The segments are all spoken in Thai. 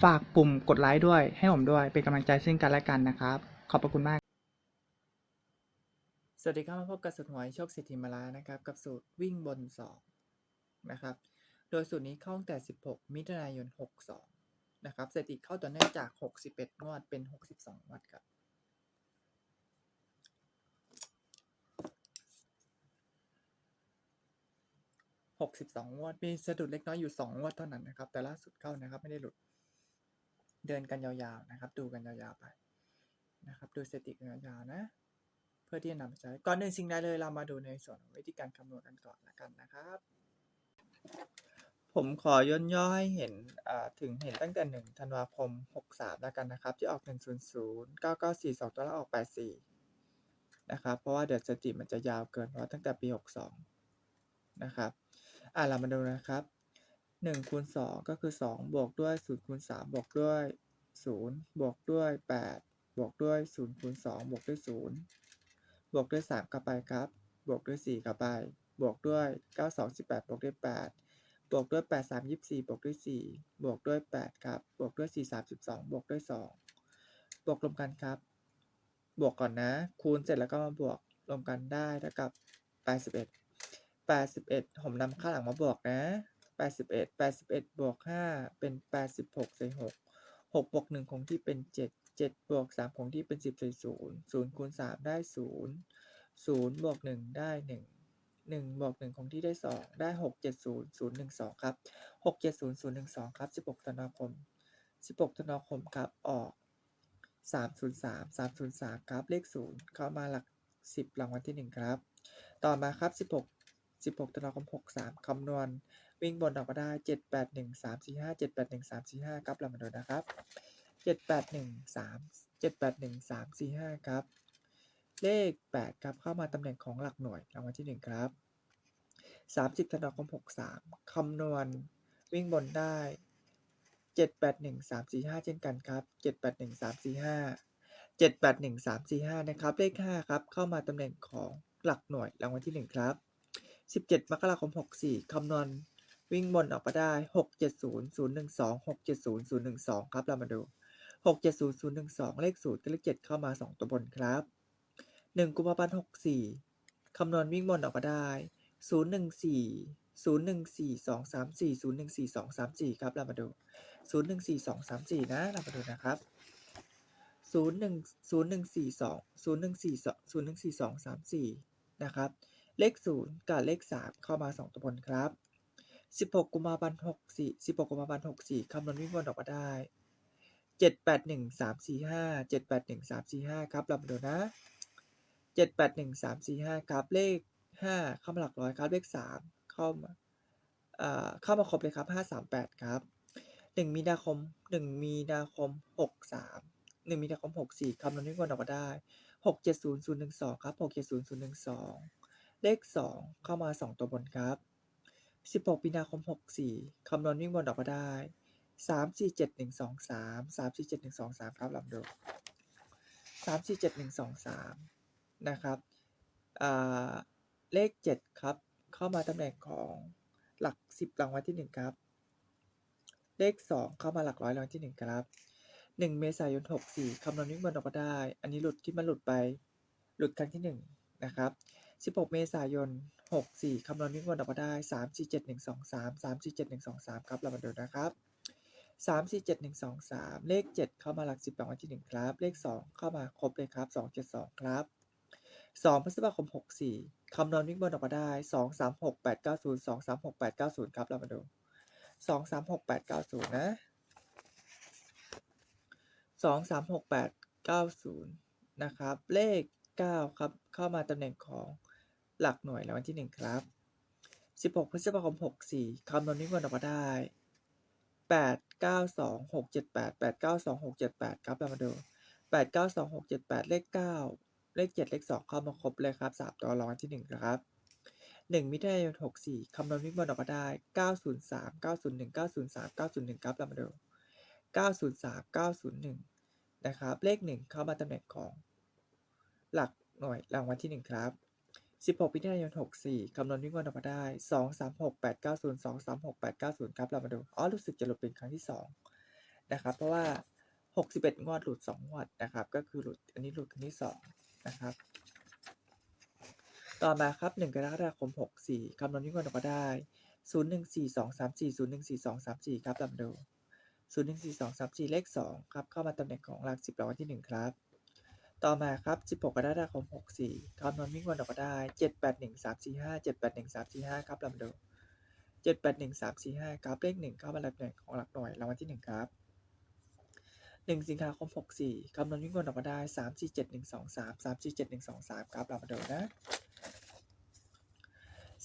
ฝากปุ่มกดไลค์ด้วย ให้ผมด้วย เป็นกำลังใจซึ่งกันและกันนะครับ ขอบพระคุณมาก สวัสดีครับมาพบกับสูตรหวยโชคเศรษฐีมาลานะครับ กับสูตรวิ่งบนสองนะครับ โดยสูตรนี้เข้าตั้งแต่ 16 มิถุนายน 62 นะครับสถิติเข้าต่อเนื่องจาก 61 งวดเป็น 62 งวดครับ62งวด มีสะดุดเล็กน้อยอยู่ 2 งวดเท่านั้นนะครับ แต่ล่าสุดเข้านะครับ ไม่ได้หลุด เดินกันยาวๆนะครับ ดูกันยาวๆไปนะครับ ดูสถิติกันยาวๆนะ เพื่อที่จะนำไปใช้ ก่อนหนึ่งสิ่งใดเลยเรามาดูในส่วนของวิธีการคำนวณกันก่อนละกันนะครับ ผมขอย่นย่อให้เห็นถึงเห็นตั้งแต่หนึ่งธันวาคมหกสามแล้วกันนะครับ ที่ออกหนึ่งศูนย์ศูนย์เก้าเก้าสี่สองตัวแล้วออกแปดสี่นะครับ เพราะว่าเดี๋ยวสถิติมันจะยาวเกินเพราะตั้งแต่ปีหกสองนะครับ อ่าเรามาดูนะครับ หนึ่งคูณสองก็คือสองบวกด้วยศูนย์คูณสามบวกด้วยศูนย์บวกด้วยแปดบวกด้วยศูนย์คูณสองบวกด้วยศูนย์บวกด้วยสามเข้าไปครับ บวกด้วยสี่เข้าไป บวกด้วยเก้าสองสิบแปดบวกด้วยแปดบวกด้วยแปดสามยี่สิบสี่บวกด้วยสี่บวกด้วยแปดครับ บวกด้วยสี่สามสิบสองบวกด้วยสองบวกรวมกันครับ บวกก่อนนะ คูณเสร็จแล้วก็มาบวกรวมกันได้เท่ากับแปดสิบเอ็ดแปดสิบเอ็ดผมนำข้าหลังมาบวกนะ แปดสิบเอ็ดแปดสิบเอ็ดบวกห้าเป็นแปดสิบหกใส่หกหกบวกหนึ่งคงที่เป็นเจ็ดเจ็ดบวกสามคงที่เป็นสิบใส่ศูนย์ศูนย์คูณสามได้ศูนย์ศูนย์บวกหนึ่งได้หนึ่งหนึ่งบวกหนึ่งคงที่ได้สองได้หกเจ็ดศูนย์ศูนย์หนึ่งสองครับหกเจ็ดศูนย์ศูนย์หนึ่งสองครับสิบหกธันวาคมสิบหกธันวาคมครับ ออกสามศูนย์สามสามศูนย์สามครับ เลขศูนย์เข้ามาหลักสิบรางวัลที่หนึ่งครับ ต่อมาครับสิ สิบหกธันวาคมหกสามคำนวณ วิ่งบนออกมาได้เจ็ดแปดหนึ่งสามสี่ห้าเจ็ดแปดหนึ่งสามสี่ห้าครับเรามาดูนะครับเจ็ดแปดหนึ่งสามเจ็ดแปดหนึ่งสามสี่ห้าครับ เลข 8 ครับเข้ามาตำแหน่งของหลักหน่วยรางวัลที่ 1 ครับ 30ธันวาคม63 คำนวณ วิ่งบนได้ 781 345 เช่นกันครับ 781 345 781 345 นะครับ เลข 5 ครับ เข้ามาตำแหน่งของหลักหน่วยรางวัลที่ 1 ครับ 17 มกราคม 64 คำนวณวิ่งบนออกมาได้ 670 012 670 012 ครับเรามาดู 670 012 เลข0กับเลข7เข้ามา 2 ตัวบนครับหนึ่งกุมภาพันธ์หกสี่คำนวณวิ่งบนออกมาได้ศูนย์หนึ่งสี่ศูนย์หนึ่งสี่สองสามสี่ศูนย์หนึ่งสี่สองสามสี่ครับ เรามาดูศูนย์หนึ่งสี่สองสามสี่นะ เรามาดูนะครับศูนย์หนึ่งศูนย์หนึ่งสี่สองศูนย์หนึ่งสี่สองศูนย์หนึ่งสี่สองสามสี่นะครับ เลขศูนย์กับเลขสามเข้ามาสองตัวบนครับสิบหกกุมภาพันธ์หกสี่สิบหกกุมภาพันธ์หกสี่คำนวณวิ่งบนออกมาได้เจ็ดแปดหนึ่งสามสี่ห้าเจ็ดแปดหนึ่งสามสี่ห้าครับเรามาดูนะเจ็ดแปดหนึ่งสามสี่ห้าครับ เลขห้าเข้ามาหลักร้อยครับ เลขสามเข้ามาเอ่อเข้ามาครบเลยครับห้าสามแปดครับหนึ่งมีนาคมหนึ่งมีนาคมหกสามหนึ่งมีนาคมหกสี่คำนวณวิ่งบนออกมาได้หกเจ็ดศูนย์ศูนย์หนึ่งสองครับหก เลขสองเข้ามาสองตัวบนครับสิบหกมีนาคมหกสี่คำนวณวิ่งบนออกมาได้สามสี่เจ็ดหนึ่งสองสามสามสี่เจ็ดหนึ่งสองสามครับลำดูสามสี่เจ็ดหนึ่งสองสามนะครับเลข 7 ครับ เข้ามาตำแหน่งของหลัก 10 รางวัลที่ 1 ครับ เลข 2 เข้ามาหลักร้อยรางวัลที่ 1 ครับ1เมษายน64คำนวณวิ่งบนออกมาได้ อันนี้หลุดที่มันหลุดไป หลุดครั้งที่1นะครับ 16 เมษายน 64 คำนวณวิ่งบนออกมาได้ 3 4 7 1 2 3 3 4 7 1 2 3 ครับ เรามาดูนะครับ 3 4 7 1 2 3 เลข 7 เข้ามาหลัก 10รางวัลที่ 1 ครับ เลข 2 เข้ามาครบเลยครับ 2 7 2 ครับสองพฤษภาคมหกสี่คำนวณวิ่งบนออกมาได้สองสามหกแปดเก้าศูนย์สองสามหกแปดเก้าศูนย์ครับ เรามาดูสองสามหกแปดเก้าศูนะสองสามหกแปดเก้าศูนะครับ เลขเก้าครับ เข้ามาตำแหน่งของ หลักหน่วยรางวัลที่หนึ่งครับสิบหกพฤษภาคมหกสี่คำนวณวิ่งบนออกมาได้แปดเก้าสองหกเจ็ดแปดแปดเก้าสองหกเจ็ดแปดครับเรามาดูแปดเก้าสองหกเจ็ดแปดเลขเก้าเลขเจ็ดเลขสองเข้ามาครบเลยครับสามตัวรองที่หนึ่งครับหนึ่งมิถุนายนหกสี่คำนวณวิ่งบอออกมาได้เก้าศูนย์สามเก้าศูนย์หนึ่งเก้าศูนย์สามเก้าศูนย์หนึ่งครับเรามาดูเก้าศูนย์สามเก้าศูนย์หนึ่งนะครับ เลขหนึ่งเข้ามาตำแหน่งของ หลักหน่วยรางวัลที่หนึ่งครับ สิบหกมิถุนายนหกสี่คำนวณวิ่งบอลออกมาได้สองสามหกแปดเก้าศูนย์สองสามหกแปดเก้าศูนย์ครับ เรามาดู อ๋อ รู้สึกจะหลุดเป็นครั้งที่สองนะครับ เพราะว่าหกสิบเอ็ดงวดหลุดสองวดนะครับ ก็คือหลุด อันนี้หลุดครั้งที่สองนะครับ ต่อมาครับ 1 กรกฎาคม 64คำนวณวิ่งวนออกมาได้ 014234 014234 ครับลำดู 014234 เลข 2 ครับ เข้ามาตำแหน่งของหลัก10รางวัลที่ 1 ครับ ต่อมาครับ 16 กรกฎาคม 64คำนวณวิ่งวนออกมาได้ 781345 781345 ครับลำดู781345 ครับเลข1เข้ามาตำแหน่งของหลักหน่วยรางวัลที่ 1 ครับ 1 สิงหาคม 64คำนวณวิ่งวนออกมาได้ 347123 347123 ครับเรามาดูนะ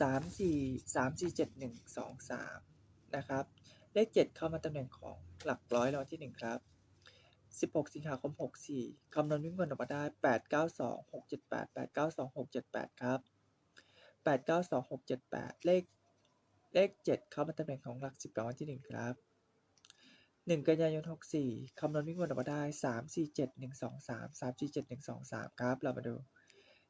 สามสี่สามสี่เจ็ดหนึ่งสองสามนะครับ เลขเจ็ดเข้ามาตำแหน่งของหลักร้อยรางวัลที่หนึ่งครับ สิบหกสิงหาคมหกสี่คำนวณวิ่งบนออกมาได้แปดเก้าสองหกเจ็ดแปดแปดเก้าสองหกเจ็ดแปดครับแปดเก้าสองหกเจ็ดแปดเลข เลขเจ็ดเข้ามาตำแหน่งของหลักสิบรางวัลที่หนึ่งครับหนึ่งกันยายนหกสี่คำนวณวิ่งบนออกมาได้สามสี่เจ็ดหนึ่งสองสามสามสี่เจ็ดหนึ่งสองสามครับ เรามาดู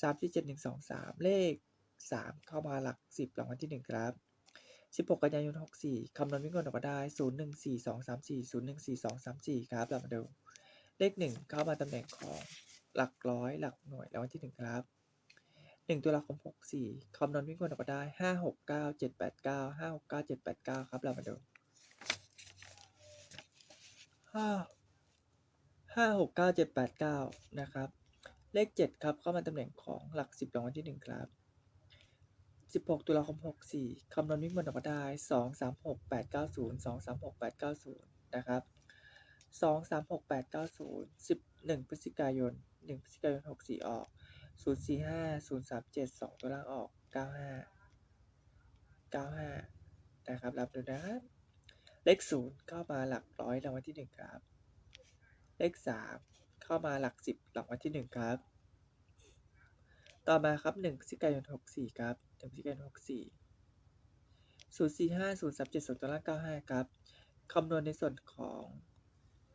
สามสี่เจ็ดหนึ่งสองสามเลขสามเข้ามาหลักสิบรางวัลที่หนึ่งครับสิบหกกันยายนหกสี่คำนวณวิ่งกลออกมาได้ศูนย์หนึ่งสี่สองสามสี่ศูนย์หนึ่งสี่สองสามสี่ครับ เรามาดู เลขหนึ่งเข้ามาตำแหน่งของหลักร้อยหลักหน่วยรางวัลที่หนึ่งครับหนึ่งตุลาคมหกสี่คำนวณวิ่งกลออกมาได้ห้าหกเก้าเจ็ดแปดเก้าห้าหกเก้าเจ็ดแปดเก้าครับ เรามาดูห้าห้าหกเก้าเจ็ดแปดเก้านะครับ เลขเจ็ดครับ เข้ามาตำแหน่งของหลักสิบรางวัลที่หนึ่งครับ 16 ตุลาคม 64 คำนวณวิ่งบนออกมาได้ 2 3 6 8 9 0 2 3 6 8 9 0 นะครับ สองสามหกแปดเก้าศูนย์สิบหนึ่งพฤศจิกายนหนึ่งพฤศจิกายนหกสี่ออกศูนย์สี่ห้าศูนย์สามเจ็ดสองตัวล่างออกเก้าห้าเก้าห้านะครับ รับดูนะเลขศูนย์เข้ามาหลักร้อยรางวัลที่หนึ่งครับ เลขสามเข้ามาหลักสิบรางวัลที่หนึ่งครับ ต่อมาครับหนึ่งพฤศจิกายนหกสี่ครับหนึ่งพฤศจิกายนหกสี่ศูนย์สี่ห้าศูนย์สามเจ็ดสองตัวล่างเก้าห้าครับคำนวณในส่วนของ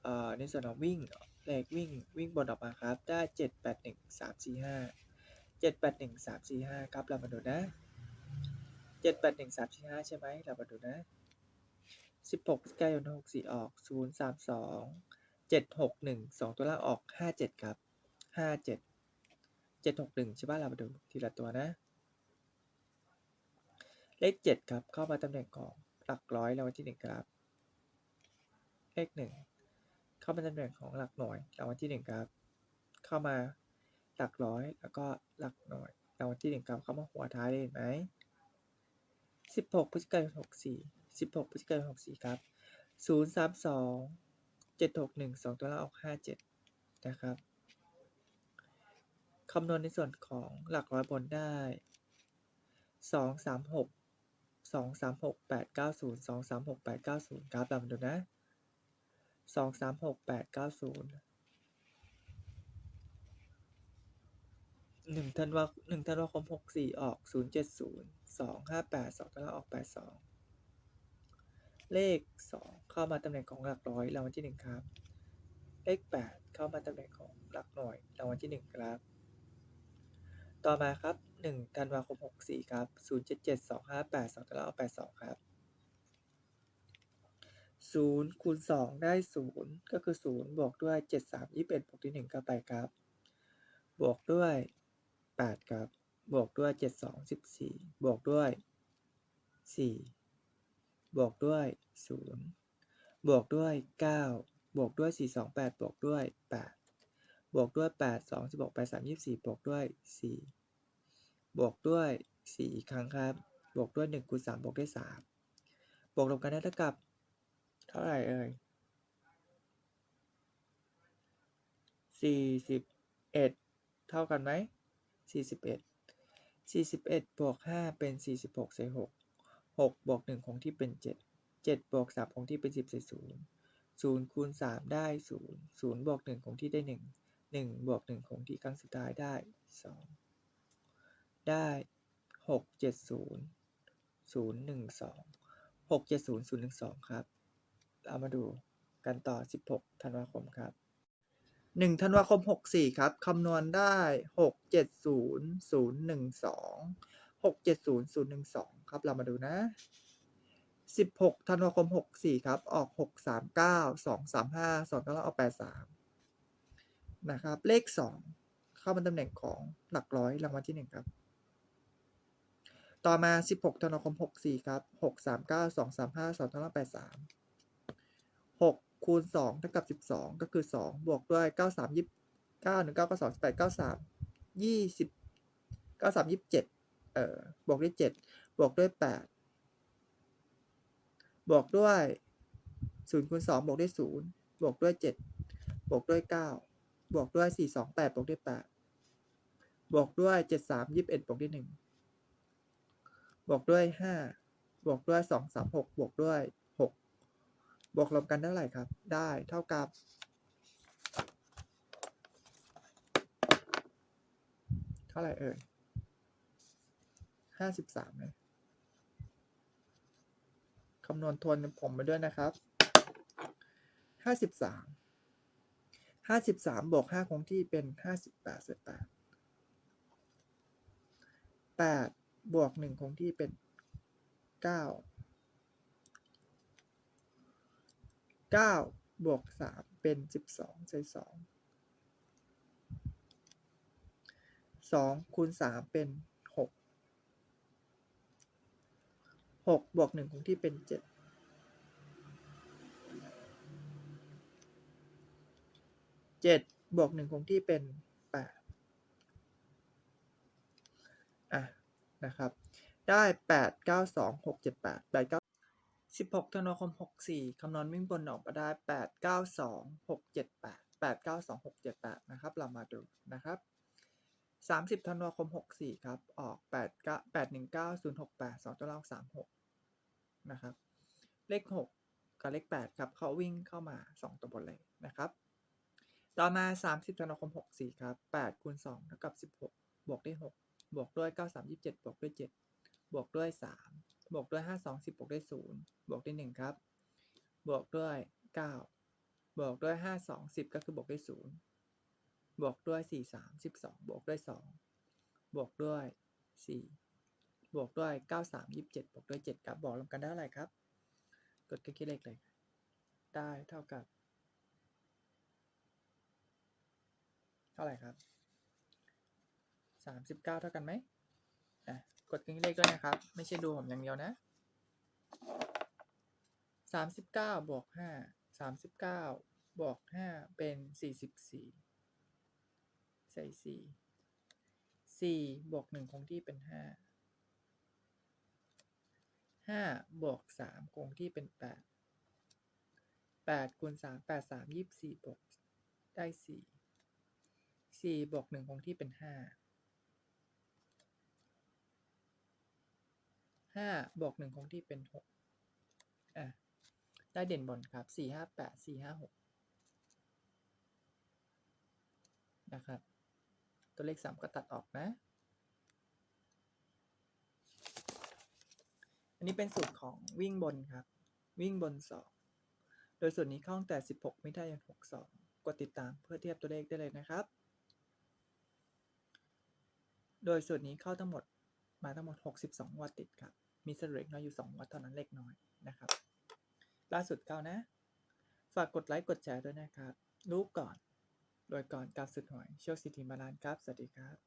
เอ่อในส่วนของวิ่งเลขวิ่งวิ่งบนออกมาครับ ได้ 781 345 781 345 ครับ เรามาดูนะ 781 345 ใช่ไหมเรามาดูนะ 16พฤศจิกายน64 ออก 032 761 2 ตัวล่างออก 57 ครับ 57 761 ใช่ป่ะเรามาดูทีละตัวนะ เลข 7 ครับ เข้ามาตำแหน่งของหลักร้อยรางวัลที่ 1 ครับ เลข 1 เข้ามาตำแหน่งของหลักหน่วยรางวัลที่ 1 ครับ เข้ามาหลักร้อย แล้วก็หลักหน่วยรางวัลที่ 1 ครับ เข้ามาหัวท้ายได้เห็นไหม16พฤศจิกายน64 16พฤศจิกายน64 ครับ 032 761 2ตัวล่างออก 57 นะครับ คำนวณในส่วนของหลักร้อยบนได้สองสามหกสองสามหกแปดเก้าศูนย์สองสามหกแปดเก้าศูนย์ครับลำดูนะ สองสามหกแปดเก้าศูนย์หนึ่งธันวาหนึ่งธันวาคมหกสี่ออกศูนย์เจ็ดศูนย์สองห้าแปดสองตาราออกแปดสองเลขสองเข้ามาตำแหน่งของหลักร้อยรางวัลที่หนึ่งครับ เลขแปดเข้ามาตำแหน่งของหลักหน่วยรางวัลที่หนึ่งครับ ต่อมาครับ1ธันวาคม64ครับ077 258 2ตารางออก82ครับ 0คูณ2ได้ 0 ก็คือ 0 บวกด้วย 7 3 21 บวกด้วย1ก็ไปครับ บวกด้วย 8 ครับ บวกด้วย 7 2 14 บวกด้วย 4 บวกด้วย 0 บวกด้วย 9 บวกด้วย 4 2 8 บวกด้วย 8 บวกด้วยแปดสองสิบหกแปสามยี่สิบสี่บวกด้วยสี่บวกด้วยสี่อีกครั้งครับ บวกด้วยหนึ่งคูณสามบวกด้วยสามบวกรวมกันได้เท่ากับ เท่าไหร่เอ่ยสี่สิบเอ็ดเท่ากันไหมสี่สิบเอ็ดสี่สิบเอ็ดบวกห้าเป็นสี่สิบหกใส่หกหกบวกหนึ่งคงที่เป็นเจ็ดเจ็ดบวกสามคงที่เป็นสิบใส่ศูนย์ศูนย์คูณสามได้ศูนย์ศูนย์บวกหนึ่งคงที่ได้หนึ่งหนึ่งบวกหนึ่งคงที่ครั้งสุดท้ายได้สองได้หกเจ็ดศูนย์ศูนย์หนึ่งสองหกเจ็ดศูนย์ศูนย์หนึ่งสองครับ เรามาดูกันต่อ 16 ธันวาคมครับ 1 ธันวาคม 64 ครับ คำนวณได้ 670012 670012 ครับ เรามาดูนะ 16 ธันวาคม 64 ครับ ออก 639 235 2ต้องออก 83 นะครับ เลข 2 เข้าเป็นตำแหน่งของหลักร้อยรางวัลที่ 1 ครับต่อมา 16 ธันวาคม 64 ครับ 639 235 2 8 3 คูณสองเท่ากับสิบสองก็คือสองบวกด้วยเก้าสามยี่เก้าหนึ่งเก้าก้าสองสิบแปดเก้าสามยี่สิบเก้าสามยี่เจ็ดเอ่อบวกด้วยเจ็ดบวกด้วยแปดบวกด้วยศูนย์คูณสองบวกด้วยศูนย์บวกด้วยเจ็ดบวกด้วยเก้าบวกด้วยสี่สองแปดบวกด้วยแปดบวกด้วยเจ็ดสามยี่สิบเอ็ดบวกด้วยหนึ่งบวกด้วยห้าบวกด้วยสองสามหกบวกด้วย บวกรวมกันเท่าไหร่ครับ ได้เท่ากับ เท่าไหร่เอ่ยห้าสิบสามเลยคำนวณทวนผมไปด้วยนะครับห้าสิบสามห้าสิบสามบวกห้าคงที่เป็นห้าสิบแปดเศษแปดแปดบวกหนึ่งคงที่เป็นเก้า เก้าบวกสามเป็นสิบสองใส่สองสองคูณสามเป็นหกหกบวกหนึ่งคงที่เป็นเจ็ดเจ็ดบวกหนึ่งคงที่เป็นแปดอะนะครับ ได้แปดเก้าสองหกเจ็ดแปดแปดเก้า 16 ธันวาคม 64 คำนวณวิ่งบนออกมาได้ 8 9 2 6 7 8 8 9 2 6 7 8 นะครับ เรามาดูนะครับ 30 ธันวาคม 64 ครับ ออก8 9 8 1 9 0 6 8 2ตัวเลข36 นะครับ เลข 6 กับเลข 8 ครับ เขาวิ่งเข้ามา 2 ตัวบนเลยนะครับ ต่อมา 30 ธันวาคม 64 ครับ 8คูณ2เท่ากับ 16 บวกด้วย 6 บวกด้วย 9 3 27 บวกด้วย 7 บวกด้วย 3 บวกด้วยห้าสองสิบวกด้วยศูนย์บวกด้วยหนึ่งครับ บวกด้วยเก้าบวกด้วยห้าสองสิบก็คือบวกด้วยศูนย์บวกด้วยสี่สามสิบวกด้วยสองบวกด้วยสี่บวกด้วยเก้าสามยี่สิบวกด้วยเจ็ดครับ บอกรวมกันได้เท่าไหร่ครับ กดเครื่องคิดเลขเลย ได้เท่ากับ เท่าไหร่ครับสามสิบเก้าเท่ากันไหม อะกดเครื่องเลขด้วยนะครับ ไม่ใช่ดูผมอย่างเดียวนะสามสิบเก้าบวกห้าสามสิบเก้าบวกห้าเป็นสี่สิบสี่ใส่สี่สี่บวกหนึ่งคงที่เป็นห้าห้าบวกสามคงที่เป็นแปดแปดคูณสามแปดสามยี่สิบสี่บวกได้สี่สี่บวกหนึ่งคงที่เป็นห้า ห้าบวกหนึ่งคงที่เป็นหกอะได้เด่นบนครับสี่ห้าแปดสี่ห้าหกนะครับ ตัวเลขสามก็ตัดออกนะ อันนี้เป็นสูตรของวิ่งบนครับ วิ่งบนสองโดยส่วนนี้เข้าตั้งแต่ 16มิถุนายน62 กดติดตามเพื่อเทียบตัวเลขได้เลยนะครับ โดยส่วนนี้เข้าทั้งหมด มาทั้งหมด 62 วัตต์ติดครับ มีสเล็กน้อยอยู่ 2 วัตต์เท่านั้นเล็กน้อยนะครับ ล่าสุดเข้านะ ฝากกดไลค์กดแชร์ด้วยนะครับ รู้ก่อนโดยก่อนกับสุดหวยโชคสิทธิมาลานครับ สวัสดีครับ